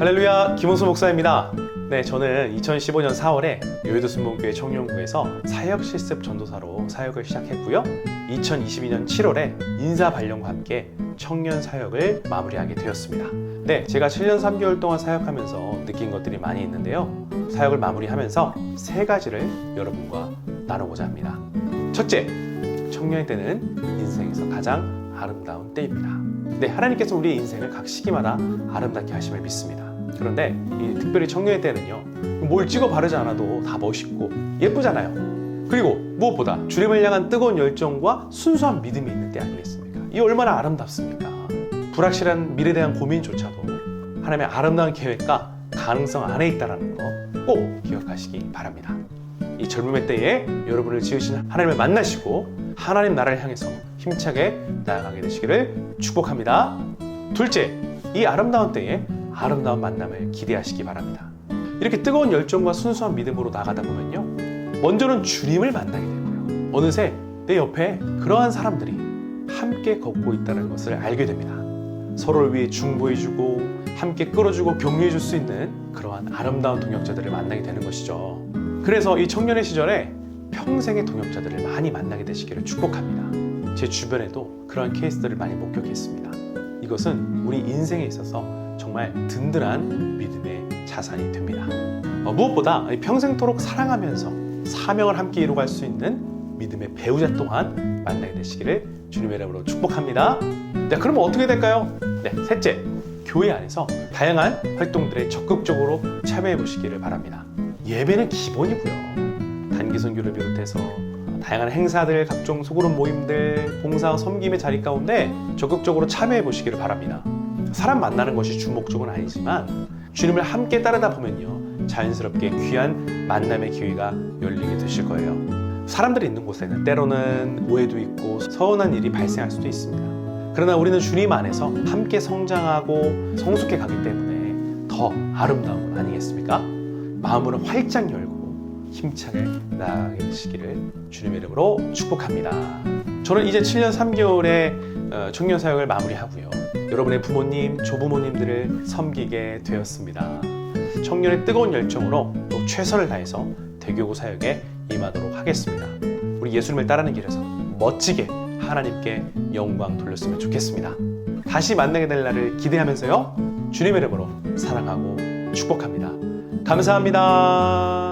할렐루야 김원수 목사입니다. 네, 저는 2015년 4월에 여의도 순복음교회 청년부에서 사역 실습 전도사로 사역을 시작했고요. 2022년 7월에 인사 발령과 함께 청년 사역을 마무리하게 되었습니다. 네, 제가 7년 3개월 동안 사역하면서 느낀 것들이 많이 있는데요. 사역을 마무리하면서 세 가지를 여러분과 나누고자 합니다. 첫째, 청년의 때는 인생에서 가장 아름다운 때입니다. 네, 하나님께서 우리의 인생을 각 시기마다 아름답게 하심을 믿습니다. 그런데 이 특별히 청년의 때는요, 뭘 찍어 바르지 않아도 다 멋있고 예쁘잖아요. 그리고 무엇보다 주님을 향한 뜨거운 열정과 순수한 믿음이 있는 때 아니겠습니까? 이 얼마나 아름답습니까? 불확실한 미래에 대한 고민조차도 하나님의 아름다운 계획과 가능성 안에 있다는 거꼭 기억하시기 바랍니다. 이 젊음의 때에 여러분을 지으신 하나님을 만나시고 하나님 나라를 향해서 힘차게 나아가게 되시기를 축복합니다. 둘째, 이 아름다운 때에 아름다운 만남을 기대하시기 바랍니다. 이렇게 뜨거운 열정과 순수한 믿음으로 나가다 보면요. 먼저는 주님을 만나게 되고요. 어느새 내 옆에 그러한 사람들이 함께 걷고 있다는 것을 알게 됩니다. 서로를 위해 중보해주고 함께 끌어주고 격려해줄 수 있는 그러한 아름다운 동역자들을 만나게 되는 것이죠. 그래서 이 청년의 시절에 평생의 동역자들을 많이 만나게 되시기를 축복합니다. 제 주변에도 그러한 케이스들을 많이 목격했습니다. 이것은 우리 인생에 있어서 정말 든든한 믿음의 자산이 됩니다. 어, 무엇보다 평생토록 사랑하면서 사명을 함께 이루어갈 수 있는 믿음의 배우자 또한 만나게 되시기를 주님의 이름으로 축복합니다. 네, 그러면 어떻게 될까요? 네, 셋째, 교회 안에서 다양한 활동들에 적극적으로 참여해 보시기를 바랍니다. 예배는 기본이고요. 단기 선교를 비롯해서 다양한 행사들, 각종 소그룹 모임들, 봉사, 섬김의 자리 가운데 적극적으로 참여해 보시기를 바랍니다. 사람 만나는 것이 주목적은 아니지만 주님을 함께 따르다 보면요 자연스럽게 귀한 만남의 기회가 열리게 되실 거예요. 사람들이 있는 곳에는 때로는 오해도 있고 서운한 일이 발생할 수도 있습니다. 그러나 우리는 주님 안에서 함께 성장하고 성숙해 가기 때문에 더 아름다운 것 아니겠습니까? 마음을 활짝 열고 힘차게 나아가게 되시기를 주님의 이름으로 축복합니다. 저는 이제 7년 3개월의 청년 사역을 마무리하고요. 여러분의 부모님, 조부모님들을 섬기게 되었습니다. 청년의 뜨거운 열정으로 또 최선을 다해서 대교구 사역에 임하도록 하겠습니다. 우리 예수님을 따르는 길에서 멋지게 하나님께 영광 돌렸으면 좋겠습니다. 다시 만나게 될 날을 기대하면서요. 주님의 이름으로 사랑하고 축복합니다. 감사합니다.